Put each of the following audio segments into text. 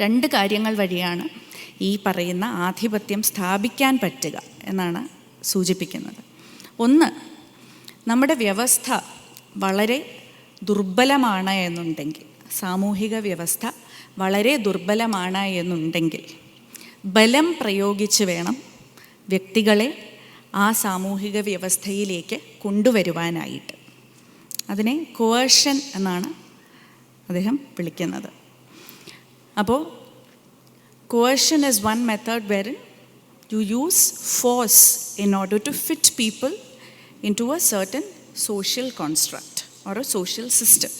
രണ്ട് കാര്യങ്ങൾ വഴിയാണ് ഈ പറയുന്ന ആധിപത്യം സ്ഥാപിക്കാൻ പറ്റുക എന്നാണ് സൂചിപ്പിക്കുന്നത്. ഒന്ന് നമ്മുടെ വ്യവസ്ഥ വളരെ ദുർബലമാണ് എന്നുണ്ടെങ്കിൽ സാമൂഹിക വ്യവസ്ഥ വളരെ ദുർബലമാണ് എന്നുണ്ടെങ്കിൽ ബലം പ്രയോഗിച്ച് വേണം വ്യക്തികളെ ആ സാമൂഹിക വ്യവസ്ഥയിലേക്ക് കൊണ്ടുവരുവാനായിട്ട്. അതിനെ കോവേഷൻ എന്നാണ് അദ്ദേഹം വിളിക്കുന്നത്. അപ്പോൾ coercion one method wherein you use force in order to fit people into a certain social construct or a social system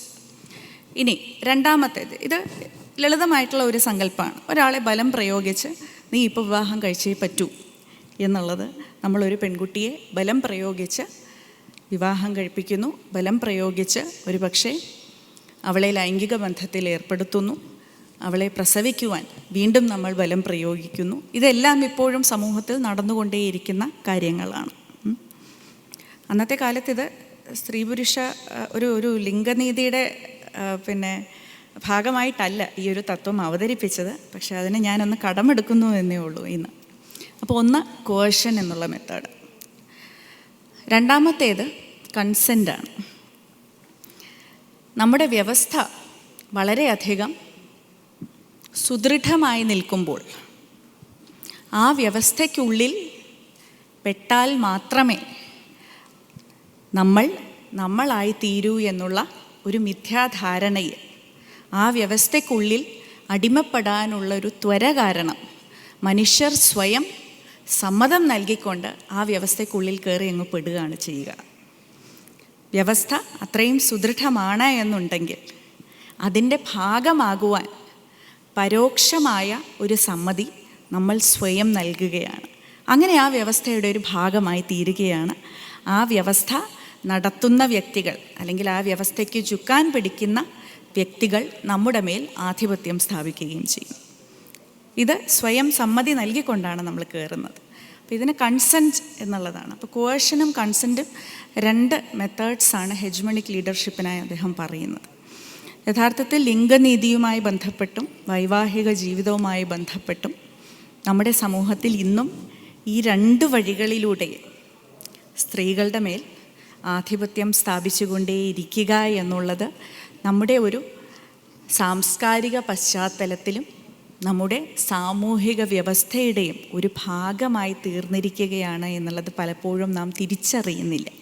ഇനി രണ്ടാമത്തേത്. ഇത് ലളിതമായിട്ടുള്ള ഒരു സങ്കല്പമാണ്. ഒരാളെ ബലം പ്രയോഗിച്ച് നീ ഇപ്പോൾ വിവാഹം കഴിച്ചേ പറ്റൂ എന്നുള്ളത് നമ്മളൊരു പെൺകുട്ടിയെ ബലം പ്രയോഗിച്ച് വിവാഹം കഴിപ്പിക്കുന്നു. ബലം പ്രയോഗിച്ച് ഒരു പക്ഷേ അവളെ ലൈംഗിക ബന്ധത്തിൽ ഏർപ്പെടുത്തുന്നു. അവളെ പ്രസവിക്കുവാൻ വീണ്ടും നമ്മൾ ബലം പ്രയോഗിക്കുന്നു. ഇതെല്ലാം ഇപ്പോഴും സമൂഹത്തിൽ നടന്നുകൊണ്ടേയിരിക്കുന്ന കാര്യങ്ങളാണ്. അന്നത്തെ കാലത്ത് ഇത് സ്ത്രീ പുരുഷ ഒരു ഒരു ലിംഗനീതിയുടെ പിന്നെ ഭാഗമായിട്ടല്ല ഈ ഒരു തത്വം അവതരിപ്പിച്ചത്. പക്ഷെ അതിനെ ഞാനൊന്ന് കടമെടുക്കുന്നു എന്നേ ഉള്ളൂ ഇന്ന്. അപ്പോൾ ഒന്ന് കോഷൻ എന്നുള്ള മെത്തേഡ് രണ്ടാമത്തേത് കൺസെന്റാണ് നമ്മുടെ വ്യവസ്ഥ വളരെയധികം സുദൃഢമായി നിൽക്കുമ്പോൾ ആ വ്യവസ്ഥയ്ക്കുള്ളിൽ പെട്ടാൽ മാത്രമേ നമ്മൾ നമ്മളായി തീരൂ എന്നുള്ള ഒരു മിഥ്യാധാരണയെ ആ വ്യവസ്ഥയ്ക്കുള്ളിൽ അടിമപ്പെടാനുള്ള ഒരു ത്വര കാരണം മനുഷ്യർ സ്വയം സമ്മതം നൽകിക്കൊണ്ട് ആ വ്യവസ്ഥയ്ക്കുള്ളിൽ കയറി അങ്ങ് പെടുകയാണ് ചെയ്യുക. വ്യവസ്ഥ അത്രയും സുദൃഢമാണ് എന്നുണ്ടെങ്കിൽ അതിന്റെ ഭാഗമാകുവാൻ പരോക്ഷമായ ഒരു സമ്മതി നമ്മൾ സ്വയം നൽകുകയാണ്. അങ്ങനെ ആ വ്യവസ്ഥയുടെ ഒരു ഭാഗമായി തീരുകയാണ്. ആ വ്യവസ്ഥ നടത്തുന്ന വ്യക്തികൾ അല്ലെങ്കിൽ ആ വ്യവസ്ഥയ്ക്ക് ചുക്കാൻ പിടിക്കുന്ന വ്യക്തികൾ നമ്മുടെ മേൽ ആധിപത്യം സ്ഥാപിക്കുകയും ചെയ്യും. ഇത് സ്വയം സമ്മതി നൽകിക്കൊണ്ടാണ് നമ്മൾ കയറുന്നത്. അപ്പോൾ ഇതിന് കൺസെന്റ് എന്നുള്ളതാണ്. അപ്പോൾ കോഴ്ഷനും കൺസെന്റും രണ്ട് മെത്തേഡ്സാണ് ഹെജ്മണിക് ലീഡർഷിപ്പിനായി അദ്ദേഹം പറയുന്നത്. യഥാർത്ഥത്തിൽ ലിംഗനീതിയുമായി ബന്ധപ്പെട്ടും വൈവാഹിക ജീവിതവുമായി ബന്ധപ്പെട്ടും നമ്മുടെ സമൂഹത്തിൽ ഇന്നും ഈ രണ്ട് വഴികളിലൂടെ സ്ത്രീകളുടെ മേൽ ആധിപത്യം സ്ഥാപിച്ചുകൊണ്ടേയിരിക്കുക എന്നുള്ളത് നമ്മുടെ ഒരു സാംസ്കാരിക പശ്ചാത്തലത്തിലും നമ്മുടെ സാമൂഹിക വ്യവസ്ഥയുടെയും ഒരു ഭാഗമായി തീർന്നിരിക്കുകയാണ് എന്നുള്ളത് പലപ്പോഴും നാം തിരിച്ചറിയുന്നില്ല.